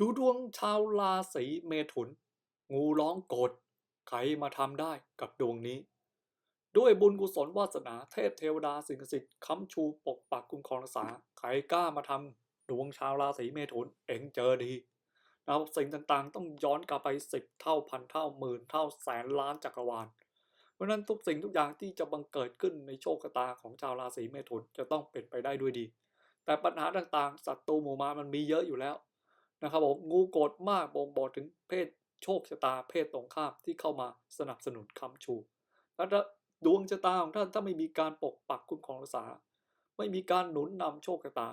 ดูดวงชาวราศีเมถุน งูร้องโกรธใครมาทำได้กับดวงนี้ ด้วยบุญกุศลวาสนาเทพเทวดาสิ่งศักดิ์สิทธิ์ค้ำชูปกปักคุ้มครองรักษาใครกล้ามาทำดวงชาวราศีเมถุนเองเจอดีนะสิ่งต่างๆ ต้องย้อนกลับไปสิบเท่าพันเท่าหมื่นเท่าแสนล้านจักรวาลเพราะนั้นทุกสิ่งทุกอย่างที่จะบังเกิดขึ้นในโชคชะตาของชาวราศีเมถุนจะต้องเป็นไปได้ด้วยดี แต่ปัญหาต่างๆศัตรูหมู่มามันมีเยอะอยู่แล้ว นะครับผมงูโกรธมากบ่งบอกถึงเพศโชคชะตาเพศตรงข้ามที่เข้ามาสนับสนุนคำชูแล้วดวงชะตาของท่านถ้าไม่มีการปกปักคุ้มครองรักษา ไม่มีการหนุนนำโชคชะตา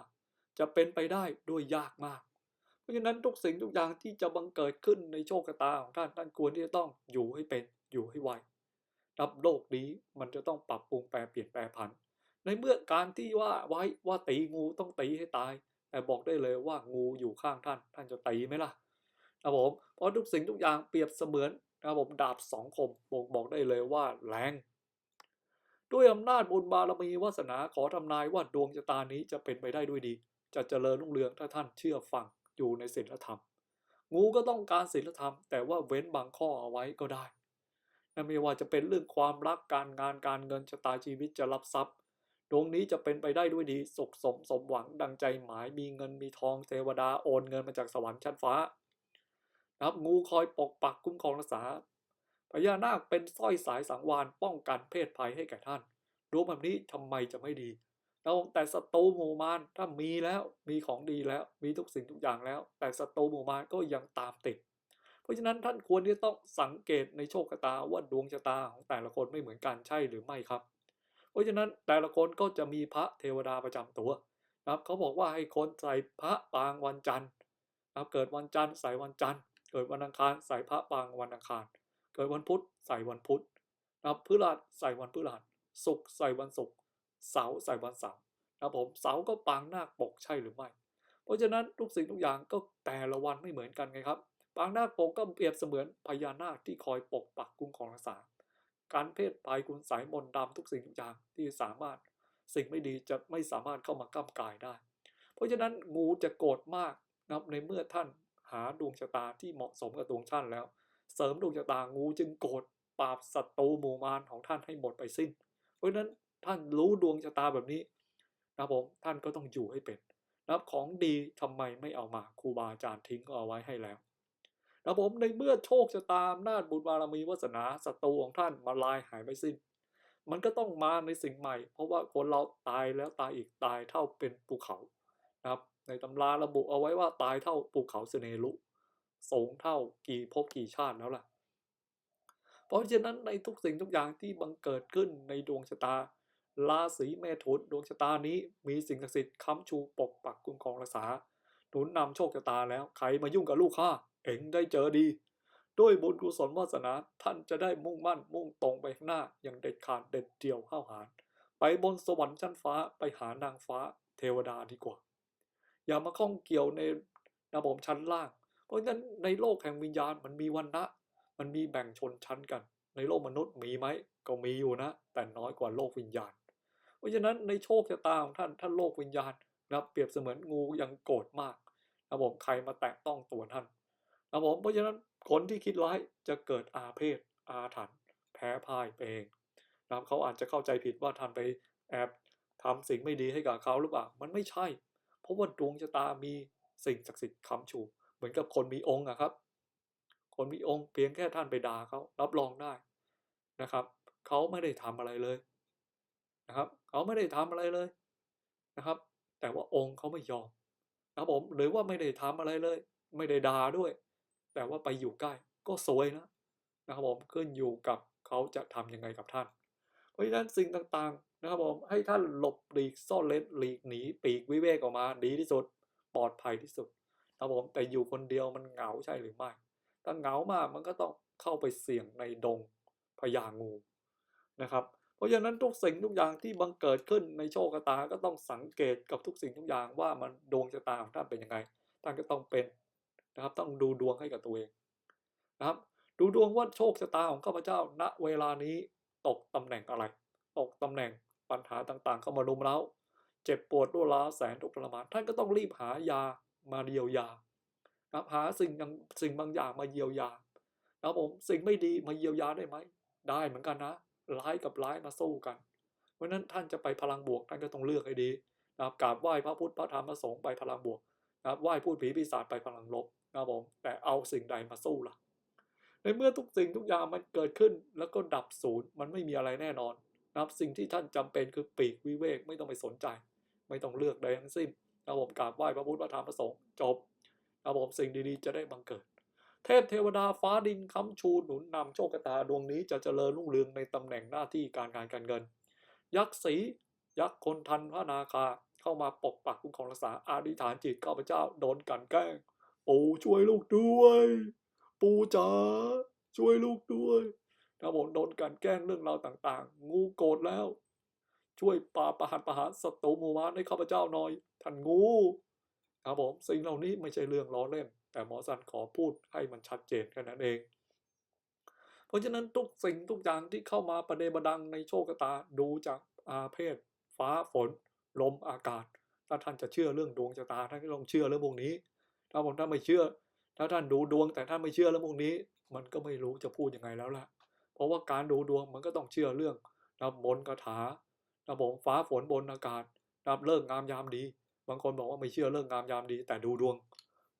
จะเป็นไปได้ด้วยยากมาก เพราะฉะนั้นทุกสิ่งทุกอย่างที่จะบังเกิดขึ้นในโชคชะตาของท่านท่านควรที่จะต้องอยู่ให้เป็นอยู่ให้ไวรับโลกนี้มันจะต้องปรับปรุงแปรเปลี่ยนแปรผัน ในเมื่อการที่ว่าไว้ว่าตีงูต้องตีให้ตาย แต่บอกได้เลยว่างูอยู่ข้างท่าน ท่านจะตีไหมล่ะครับผมเพราะทุกสิ่งทุกอย่างเปรียบเสมือนนะผมดาบสองคมบอกบอกได้เลยว่าแรงด้วยอำนาจบุญบารมีวาสนาขอทำนายว่าดวงชะตานี้จะเป็นไปได้ด้วยดี จะเจริญรุ่งเรืองถ้าท่านเชื่อฟังอยู่ในศีลธรรม งูก็ต้องการศีลธรรม แต่ว่าเว้นบางข้อเอาไว้ก็ได้นะไม่ว่าจะเป็นเรื่องความรักการงานการเงินชะตาชีวิตจะรับทรัพย์ ดวงนี้จะเป็นไปได้ด้วยดี สุขสมสมหวังดังใจหมายมีเงินมีทองเทวดาโอนเงินมาจากสวรรค์ชั้นฟ้านะครับงูคอยปกปักคุ้มครองรักษาพญานาคเป็นสร้อยสายสังวานป้องกันเพศภัยให้แก่ท่านดวงแบบนี้ทำไมจะไม่ดีแล้วแต่ศัตรูหมู่มารถ้ามีแล้วมีของดีแล้วมีทุกสิ่งทุกอย่างแล้ว แต่ศัตรูหมู่มารก็ยังตามติด เพราะฉะนั้นท่านควรที่ต้องสังเกตในโชคชะตาว่าดวงชะตาของแต่ละคนไม่เหมือนกันใช่หรือไม่ครับ เพราะฉะนั้นแต่ละคนก็จะมีพระเทวดาประจำตัวนะครับเขาบอกว่าให้คนใส่พระปางวันจันทร์นะครับเกิดวันจันทร์ใส่วันจันทร์ เกิดวันอังคารใส่พระปางวันอังคาร เกิดวันพุธใส่วันพุธนะครับพฤหัสใส่วันพฤหัสศุกร์ใส่วันศุกร์เสาร์ใส่วันเสาร์นะครับผมเสาร์ก็ปางนาคปกใช่หรือไม่ เพราะฉะนั้นทุกสิ่งทุกอย่างก็แต่ละวันไม่เหมือนกันไงครับปางนาคปกก็เปรียบเสมือนพญานาคที่คอยปกปักคุ้มครองรักษา การเพศภัยคุณสายมนต์ดำทุกสิ่งทุกอย่างที่สามารถสิ่งไม่ดีจะไม่สามารถเข้ามาก้ากายได้ เพราะฉะนั้นงูจะโกรธมากนะครับในเมื่อท่านหาดวงชะตาที่เหมาะสมกับดวงท่านแล้ว เสริมดวงชะตางูจึงโกรธปราบศัตรูหมู่มารของท่านให้หมดไปสิ้น เพราะฉะนั้นท่านรู้ดวงชะตาแบบนี้นะผมท่านก็ต้องอยู่ให้เป็นนะครับของดีทำไมไม่เอามาครูบาอาจารย์ทิ้งเอาไว้ให้แล้ว นะผมในเมื่อโชคชะตาอำนาจบุญบารมีวาสนาศัตรูของท่านมาลายหายไปสิ้น มันก็ต้องมาในสิ่งใหม่ เพราะว่าคนเราตายแล้วตายอีกตายเท่าเป็นภูเขานะครับ ในตำราระบุเอาไว้ว่าตายเท่าภูเขาเสเนรุสูงเท่ากี่ภพกี่ชาติแล้วล่ะ เพราะฉะนั้นในทุกสิ่งทุกอย่างที่บังเกิดขึ้นในดวงชะตาราศีเมถุนดวงชะตานี้มีสิ่งศักดิ์สิทธิ์ค้ำชูปกปักคุ้มครองรักษา หนุนนำโชคชะตาแล้ว ใครมายุ่งกับลูกข้าเอ็งได้เจอดี ด้วยบุญกุศลวาสนาท่านจะได้มุ่งมั่นมุ่งตรงไปข้างหน้าอย่างเด็ดขาดเด็ดเดี่ยวห้าวหาญไปบนสวรรค์ชั้นฟ้าไปหานางฟ้าเทวดาดีกว่า อย่ามาข้องเกี่ยวในระบบชั้นล่าง เพราะฉะนั้นในโลกแห่งวิญญาณมันมีวันนะมันมีแบ่งชนชั้นกัน ในโลกมนุษย์มีไหมก็มีอยู่นะ แต่น้อยกว่าโลกวิญญาณ เพราะฉะนั้นในโชคชะตาของท่านท่านโลกวิญญาณ นะเปรียบเสมือนงูยังโกรธมากนะผมใครมาแตะต้องตัวท่านนะผมเพราะฉะนั้นคนที่คิดร้ายจะเกิดอาเพศ อาถรรพ์แพ้พ่ายไปเองนะเขาอาจจะเข้าใจผิดว่าท่านไปแอบทำสิ่งไม่ดีให้กับเขาหรือเปล่า มันไม่ใช่ เพราะว่าดวงชะตามีสิ่งศักดิ์สิทธิ์ค้ำชู เหมือนกับคนมีองค์อะครับ คนมีองค์เพียงแค่ท่านไปด่าเขารับรองได้นะครับ เขาไม่ได้ทำอะไรเลยนะครับ เขาไม่ได้ทำอะไรเลยนะครับ แต่ว่าองค์เขาไม่ยอมนะครับผมหรือว่าไม่ได้ทำอะไรเลย ไม่ได้ด่าด้วย แต่ว่าไปอยู่ใกล้ก็สวยนะนะครับผมขึ้นอยู่กับเขาจะทำยังไงกับท่าน เพราะฉะนั้นสิ่งต่างๆนะครับผมให้ท่านหลบหลีกซ่อนเลนหลีกหนีปีกวิเวกออกมาดีที่สุด ปลอดภัยที่สุดนะครับผมแต่อยู่คนเดียวมันเหงาใช่หรือไม่ถ้าเหงามากมันก็ต้องเข้าไปเสี่ยงในดงพญางูนะครับ ราะฉะนั้นทุกสิ่งทุกอย่างที่บังเกิดขึ้นในโชคชะตาก็ต้องสังเกตกับทุกสิ่งทุกอย่างว่ามันดวงชะตาของท่านเป็นยังไงท่านก็ต้องเป็นนะครับ ต้องดูดวงให้กับตัวเองนะครับ ดูดวงว่าโชคชะตาของข้าพเจ้าณเวลานี้ตกตำแหน่งอะไร ตกตำแหน่งปัญหาต่างๆ เข้ามารุมเร้า เจ็บปวดรวร้าวแสนทุกข์ทรมานท่านก็ต้องรีบหายามาเยียวยานะครับหาสิ่งอย่างสิ่งบางอย่างมาเยียวยานะครับผมสิ่งไม่ดีมาเยียวยาได้ไหมได้เหมือนกันนะ ร้ายกับร้ายมาสู้กัน เพราะนั้นท่านจะไปพลังบวกท่านก็ต้องเลือกให้ดีนะครับกราบไหว้พระพุทธพระธรรมพระสงฆ์ไปพลังบวกนะครับไหว้พูดผีปีศาจไปพลังลบนะครับผมแต่เอาสิ่งใดมาสู้ล่ะ ในเมื่อทุกสิ่งทุกอย่างมันเกิดขึ้นแล้วก็ดับศูนย์มันไม่มีอะไรแน่นอนนะครับสิ่งที่ท่านจำเป็นคือปีกวิเวกไม่ต้องไปสนใจ ไม่ต้องเลือกใดทั้งสิ้นนะครับผมกราบไหว้พระพุทธพระธรรมพระสงฆ์จบนะครับผมสิ่งดีๆจะได้บังเกิด เทพเทวดาฟ้าดินค้ำชูหนุนนำโชคชะตาดวงนี้จะเจริญรุ่งเรืองในตำแหน่งหน้าที่การงานการเงิน ยักษ์ศรียักษ์คนทันพระนาคาเข้ามาปกปักคุ้มครองรักษาอาธิฐานจิตข้าพเจ้าโดนกันแกล้ง ปู่ช่วยลูกด้วย ปู่จ๋าช่วยลูกด้วยนะผมโดนกันแกล้งเรื่องราวต่างๆ งูโกรธแล้ว ช่วยปราประหารประหารศัตรูมู่บ้านให้ข้าพเจ้าหน่อยท่านงูครับผมสิ่งเหล่านี้ไม่ใช่เรื่องล้อเล่น แต่หมอสันขอพูดให้มันชัดเจนแค่นั้นเอง เพราะฉะนั้นทุกสิ่งทุกอย่างที่เข้ามาประเดประดังในโชคชะตาดูจากอาเพศ ฟ้าฝน ลมอากาศ ถ้าท่านจะเชื่อเรื่องดวงชะตาท่านก็ต้องเชื่อเรื่องพวกนี้ ถ้าผมท่านไม่เชื่อ ถ้าท่านดูดวงแต่ท่านไม่เชื่อเรื่องพวกนี้ มันก็ไม่รู้จะพูดยังไงแล้วล่ะ เพราะว่าการดูดวงมันก็ต้องเชื่อเรื่องนะบนคาถานะผมฟ้าฝนบนอากาศนะเลิกงามยามดี บางคนบอกว่าไม่เชื่อเรื่องงามยามดี แต่ดูดวง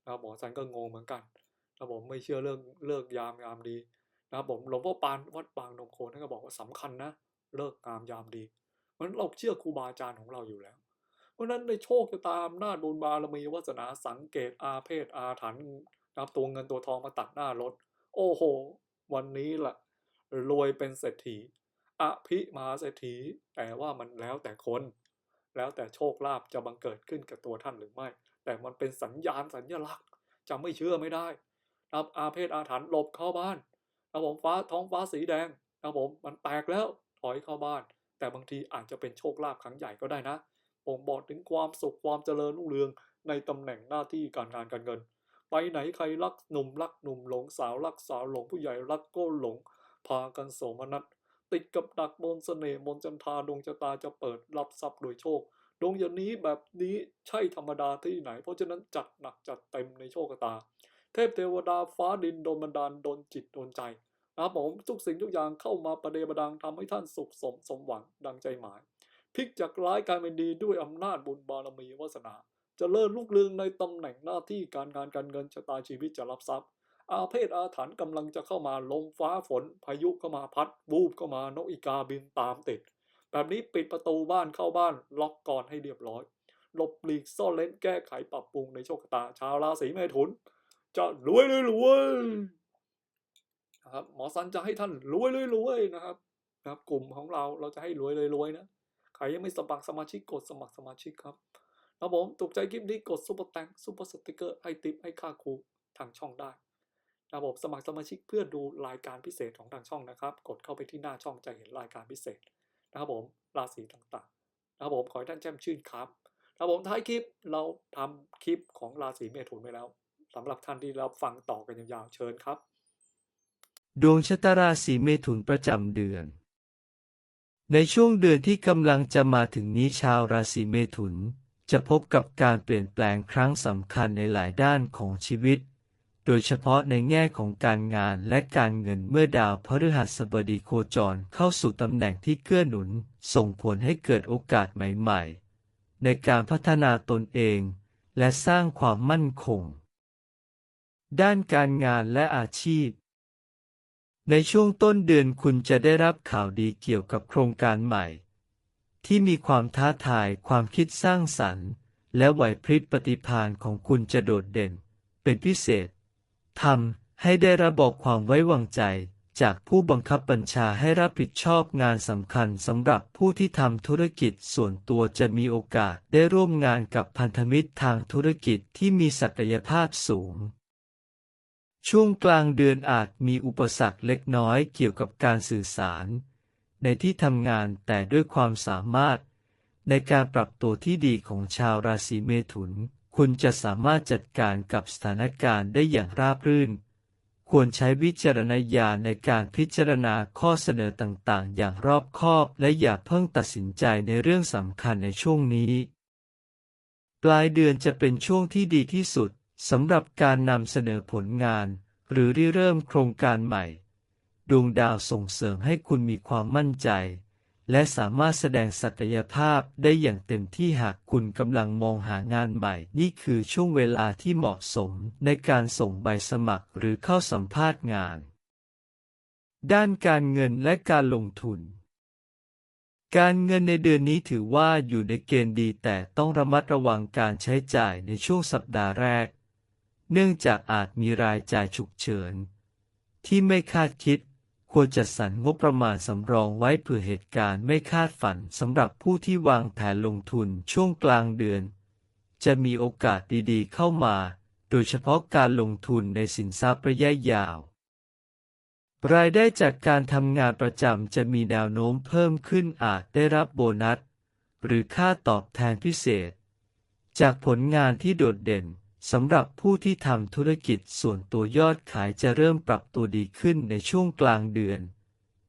นะหมอสันก็งงเหมือนกันนะผมไม่เชื่อเรื่องเลิกยามยามดีนะผมหลวงพ่อปานวัดบางนมโคนท่านก็บอกว่าสำคัญนะเลิกงามยามดีเพราะฉะนั้นเราเชื่อครูบาอาจารย์ของเราอยู่แล้ว เพราะนั้นในโชคจะตามหน้าจบุญบารมีวาสนาสังเกตอาเพศอาถรรพ์นับตัวเงินตัวทองมาตัดหน้ารถ โอ้โห วันนี้ล่ะรวยเป็นเศรษฐีอภิมหาเศรษฐีแต่ว่ามันแล้วแต่คน แล้วแต่โชคลาภจะบังเกิดขึ้นกับตัวท่านหรือไม่ แต่มันเป็นสัญญาณสัญญลักษณ์จะไม่เชื่อไม่ได้นะครับอาเพศอาถรรพ์หลบเข้าบ้านนะผมฟ้าท้องฟ้าสีแดงนะผมมันแตกแล้วถอยเข้าบ้าน แต่บางทีอาจจะเป็นโชคลาภครั้งใหญ่ก็ได้นะบ่งบอกถึงความสุขความเจริญรุ่งเรืองในตำแหน่งหน้าที่การงานการเงิน ไปไหนใครรักหนุ่มรักหนุ่มหลงสาวรักสาวหลงผู้ใหญ่รักก็หลง พากันโสมนัสติดกับดักมนเสน่ห์มนจันทาดวงชะตาจะเปิดรับทรัพย์โดยโชค ดวงอย่างนี้แบบนี้ใช่ธรรมดาที่ไหน เพราะฉะนั้นจัดหนักจัดเต็มในโชคชะตา เทพเทวดาฟ้าดินโดนบันดาลโดนจิตโดนใจนะครับผมทุกสิ่งทุกอย่างเข้ามาประเดประดังทำให้ท่านสุขสมสมหวังดังใจหมายพลิกจากร้ายกลายเป็นดีด้วยอำนาจบุญบารมีวาสนาจะเลิศลุกเรืองในตำแหน่งหน้าที่การงานการเงินชะตาชีวิตจะรับทรัพย์ อาเพศอาถรรพ์กำลังจะเข้ามาลมฟ้าฝนพายุเข้ามาพัดวูบเข้ามานกอีกาบินตามติด แบบนี้ปิดประตูบ้านเข้าบ้านล็อกก่อนให้เรียบร้อยหลบหลีกซ่อนเล้นแก้ไขปรับปรุงในโชคชะตาชาวราศีเมถุน จะรวยเลยรวยนะครับหมอสันจะให้ท่านรวยเลยรวยนะครับนะครับ กลุ่มของเราเราจะให้รวยเลยรวยนะใครยังไม่สมัครสมาชิกกดสมัครสมาชิกครับครับผมถูกใจคลิปนี้กดซุปเปอร์แตงซุปเปอร์สติกเกอร์ให้ติปให้ค่าครูทางช่องได้ระบบสมัครสมาชิกเพื่อดูรายการพิเศษของทางช่องนะครับ กดเข้าไปที่หน้าช่องจะเห็นรายการพิเศษ นะครับผมราศีต่างๆนะครับผมขอให้ท่านแจ่มชื่นครับนะครับผมท้ายคลิปเราทำคลิปของราศีเมถุนไปแล้วสำหรับท่านที่เรับฟังต่อกันยาวๆเชิญครับ ดวงชะตาราศีเมถุนประจำเดือน ในช่วงเดือนที่กำลังจะมาถึงนี้ชาวราศีเมถุนจะพบกับการเปลี่ยนแปลงครั้งสำคัญในหลายด้านของชีวิต โดยเฉพาะในแง่ของการงานและการเงินเมื่อดาวพฤหัสบดีโคจรเข้าสู่ตำแหน่งที่เกื้อหนุน ส่งผลให้เกิดโอกาสใหม่ๆ ในการพัฒนาตนเอง และสร้างความมั่นคง ด้านการงานและอาชีพ ในช่วงต้นเดือนคุณจะได้รับข่าวดีเกี่ยวกับโครงการใหม่ ที่มีความท้าทายความคิดสร้างสรรค์ และไหวพริบปฏิภาณของคุณจะโดดเด่น เป็นพิเศษ ทำให้ได้รับบอกความไว้วางใจ จากผู้บังคับบัญชาให้รับผิดชอบงานสำคัญสำหรับผู้ที่ทำธุรกิจส่วนตัวจะมีโอกาสได้ร่วมงานกับพันธมิตรทางธุรกิจที่มีศักยภาพสูงช่วงกลางเดือนอาจมีอุปสรรคเล็กน้อยเกี่ยวกับการสื่อสาร ในที่ทำงานแต่ด้วยความสามารถ ในการปรับตัวที่ดีของชาวราศีเมถุน คุณจะสามารถจัดการกับสถานการณ์ได้อย่างราบรื่น ควรใช้วิจารณญาณในการพิจารณาข้อเสนอต่างๆ อย่างรอบคอบและอย่าเพิ่งตัดสินใจในเรื่องสำคัญในช่วงนี้ ปลายเดือนจะเป็นช่วงที่ดีที่สุดสำหรับการนำเสนอผลงาน หรือริเริ่มโครงการใหม่ ดวงดาวส่งเสริมให้คุณมีความมั่นใจ และสามารถแสดงศักยภาพได้อย่างเต็มที่หากคุณกำลังมองหางานใหม่ นี่คือช่วงเวลาที่เหมาะสมในการส่งใบสมัครหรือเข้าสัมภาษณ์งาน ด้านการเงินและการลงทุน การเงินในเดือนนี้ถือว่าอยู่ในเกณฑ์ดีแต่ต้องระมัดระวังการใช้จ่ายในช่วงสัปดาห์แรก เนื่องจากอาจมีรายจ่ายฉุกเฉิน ที่ไม่คาดคิด ควรจัดสรรงบประมาณสำรองไว้เผื่อเหตุการณ์ไม่คาดฝันสำหรับผู้ที่วางแผนลงทุนช่วงกลางเดือน จะมีโอกาสดีๆ เข้ามา โดยเฉพาะการลงทุนในสินทรัพย์ระยะยาว รายได้จากการทำงานประจำจะมีแนวโน้มเพิ่มขึ้นอาจได้รับโบนัส หรือค่าตอบแทนพิเศษ จากผลงานที่โดดเด่น สำหรับผู้ที่ทำธุรกิจส่วนตัวยอดขายจะเริ่มปรับตัวดีขึ้นในช่วงกลางเดือน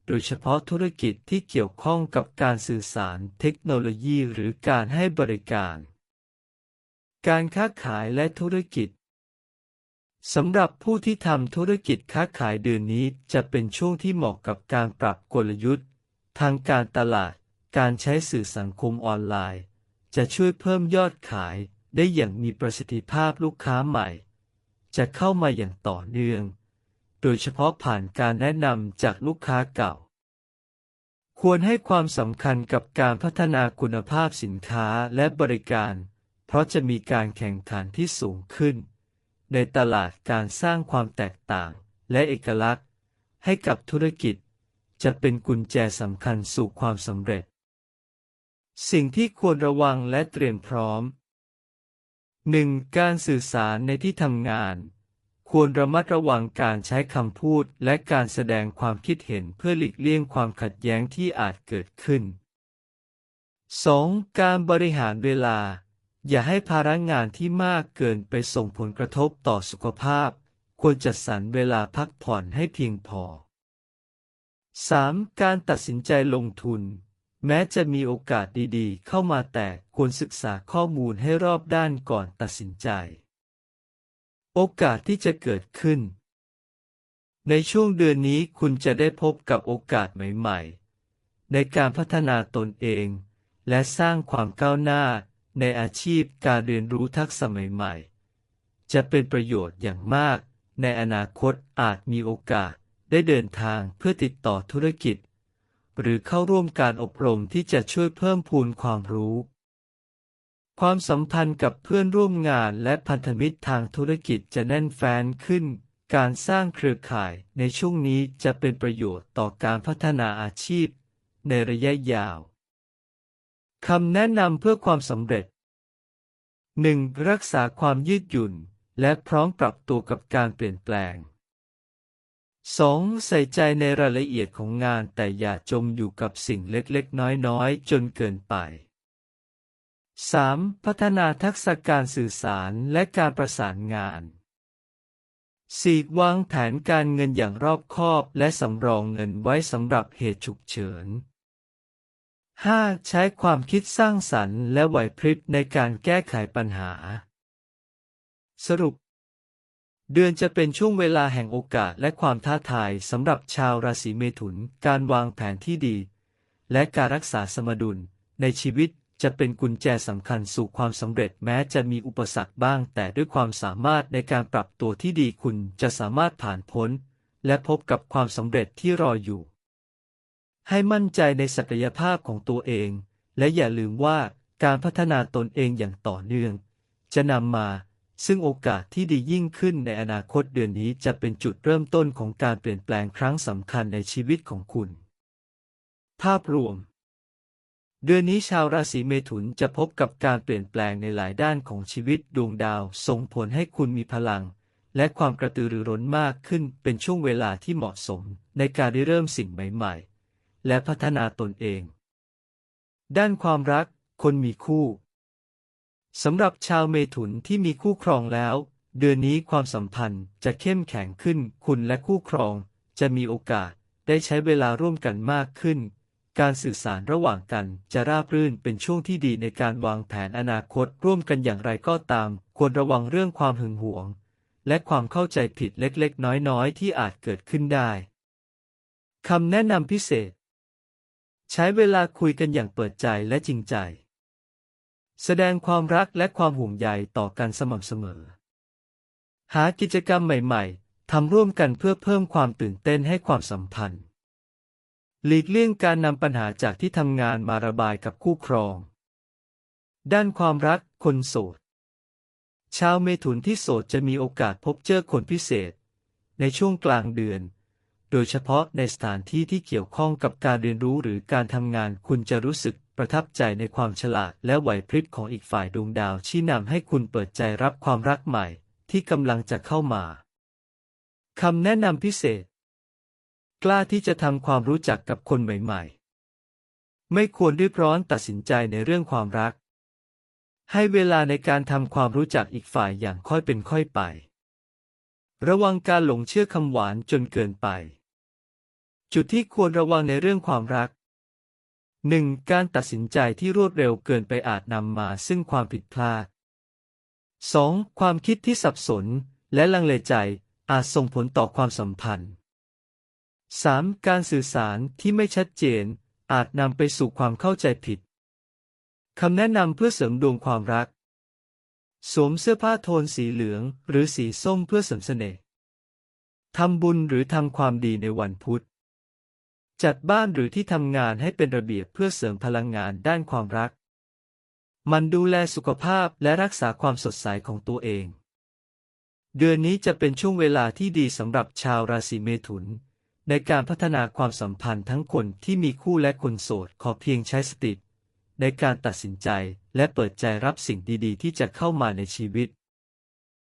โดยเฉพาะธุรกิจที่เกี่ยวข้องกับการสื่อสารเทคโนโลยีหรือการให้บริการ การค้าขายและธุรกิจสำหรับผู้ที่ทำธุรกิจค้าขายเดือนนี้จะเป็นช่วงที่เหมาะกับการปรับกลยุทธ์ ทางการตลาด การใช้สื่อสังคมออนไลน์ จะช่วยเพิ่มยอดขาย ได้อย่างมีประสิทธิภาพลูกค้าใหม่ จะเข้ามาอย่างต่อเนื่อง โดยเฉพาะผ่านการแนะนำจากลูกค้าเก่า ควรให้ความสำคัญกับการพัฒนาคุณภาพสินค้าและบริการ เพราะจะมีการแข่งขันที่สูงขึ้น ในตลาดการสร้างความแตกต่างและเอกลักษณ์ ให้กับธุรกิจ จะเป็นกุญแจสำคัญสู่ความสำเร็จ สิ่งที่ควรระวังและเตรียมพร้อม 1. การสื่อสารในที่ทำงาน ควรระมัดระวังการใช้คำพูดและการแสดงความคิดเห็นเพื่อหลีกเลี่ยงความขัดแย้งที่อาจเกิดขึ้น 2. การบริหารเวลา อย่าให้ภาระงานที่มากเกินไปส่งผลกระทบต่อสุขภาพ ควรจัดสรรเวลาพักผ่อนให้เพียงพอ 3. การตัดสินใจลงทุน แม้จะมีโอกาสดีๆ เข้ามาแต่ควรศึกษาข้อมูลให้รอบด้านก่อนตัดสินใจ โอกาสที่จะเกิดขึ้น ในช่วงเดือนนี้คุณจะได้พบกับโอกาสใหม่ ๆ ในการพัฒนาตนเอง และสร้างความก้าวหน้าในอาชีพการเรียนรู้ทักษะใหม่ๆ จะเป็นประโยชน์อย่างมาก ในอนาคตอาจมีโอกาสได้เดินทางเพื่อติดต่อธุรกิจ หรือเข้าร่วมการอบรมที่จะช่วยเพิ่มพูนความรู้ ความสัมพันธ์กับเพื่อนร่วมงานและพันธมิตรทางธุรกิจจะแน่นแฟ้นขึ้น การสร้างเครือข่ายในช่วงนี้จะเป็นประโยชน์ต่อการพัฒนาอาชีพ ในระยะยาว คำแนะนำเพื่อความสำเร็จ 1. รักษาความยืดหยุ่น และพร้อมปรับตัวกับการเปลี่ยนแปลง 2. ใส่ใจในรายละเอียดของงานแต่อย่าจมอยู่กับสิ่งเล็กๆ น้อยๆ จนเกินไป 3. พัฒนาทักษะการสื่อสารและการประสานงาน 4. วางแผนการเงินอย่างรอบคอบและสำรองเงินไว้สำหรับเหตุฉุกเฉิน 5. ใช้ความคิดสร้างสรรค์และไหวพริบในการแก้ไขปัญหา สรุป เดือนจะเป็นช่วงเวลาแห่งโอกาสและความท้าทายสำหรับชาวราศีเมถุน การวางแผนที่ดี และการรักษาสมดุล ในชีวิตจะเป็นกุญแจสำคัญสู่ความสำเร็จแม้จะมีอุปสรรคบ้าง แต่ด้วยความสามารถในการปรับตัวที่ดีคุณจะสามารถผ่านพ้น และพบกับความสำเร็จที่รออยู่ ให้มั่นใจในศักยภาพของตัวเอง และอย่าลืมว่าการพัฒนาตนเองอย่างต่อเนื่อง จะนำมา ซึ่งโอกาสที่ดียิ่งขึ้นในอนาคตเดือนนี้จะเป็นจุดเริ่มต้นของการเปลี่ยนแปลงครั้งสำคัญในชีวิตของคุณ ภาพรวม เดือนนี้ชาวราศีเมถุนจะพบกับการเปลี่ยนแปลงในหลายด้านของชีวิตดวงดาว ส่งผลให้คุณมีพลัง และความกระตือรือร้นมากขึ้นเป็นช่วงเวลาที่เหมาะสม ในการได้เริ่มสิ่งใหม่ ๆ และพัฒนาตนเอง ด้านความรัก คนมีคู่ สำหรับชาวเมถุนที่มีคู่ครองแล้ว เดือนนี้ความสัมพันธ์จะเข้มแข็งขึ้น คุณและคู่ครอง จะมีโอกาสได้ใช้เวลาร่วมกันมากขึ้น การสื่อสารระหว่างกันจะราบรื่นเป็นช่วงที่ดีในการวางแผนอนาคตร่วมกันอย่างไรก็ตาม ควรระวังเรื่องความหึงหวง และความเข้าใจผิดเล็กๆ น้อยๆ ที่อาจเกิดขึ้นได้คำแนะนำพิเศษ ใช้เวลาคุยกันอย่างเปิดใจและจริงใจ แสดงความรักและความห่วงใยต่อกันสม่ำเสมอ หากิจกรรมใหม่ ๆ ทำร่วมกันเพื่อเพิ่มความตื่นเต้นให้ความสัมพันธ์ หลีกเลี่ยงการนำปัญหาจากที่ทำงานมาระบายกับคู่ครอง ด้านความรักคนโสด ชาวเมถุนที่โสดจะมีโอกาสพบเจอคนพิเศษ ในช่วงกลางเดือน โดยเฉพาะในสถานที่ที่เกี่ยวข้องกับการเรียนรู้หรือการทำงานคุณจะรู้สึก ประทับใจในความฉลาดและไหวพริบของอีกฝ่ายดวงดาวชี้นำให้คุณเปิดใจรับความรักใหม่ ที่กำลังจะเข้ามาคำแนะนำพิเศษ กล้าที่จะทำความรู้จักกับคนใหม่ๆ ไม่ควรรีบร้อนตัดสินใจในเรื่องความรัก ให้เวลาในการทำความรู้จักอีกฝ่ายอย่างค่อยเป็นค่อยไป ระวังการหลงเชื่อคำหวานจนเกินไป จุดที่ควรระวังในเรื่องความรัก 1. การตัดสินใจที่รวดเร็วเกินไปอาจนำมาซึ่งความผิดพลาด 2. ความคิดที่สับสน และลังเลใจอาจส่งผลต่อความสัมพันธ์ 3. การสื่อสารที่ไม่ชัดเจน อาจนำไปสู่ความเข้าใจผิดคำแนะนำเพื่อเสริมดวงความรัก สวมเสื้อผ้าโทนสีเหลือง หรือสีส้มเพื่อเสริมเสน่ห์ทำบุญหรือทำความดีในวันพุธ จัดบ้านหรือที่ทำงานให้เป็นระเบียบเพื่อเสริมพลังงานด้านความรัก มันดูแลสุขภาพและรักษาความสดใสของตัวเอง เดือนนี้จะเป็นช่วงเวลาที่ดีสำหรับชาวราศีเมถุน ในการพัฒนาความสัมพันธ์ทั้งคนที่มีคู่และคนโสดขอเพียงใช้สติในการตัดสินใจและเปิดใจรับสิ่งดีๆ ที่จะเข้ามาในชีวิต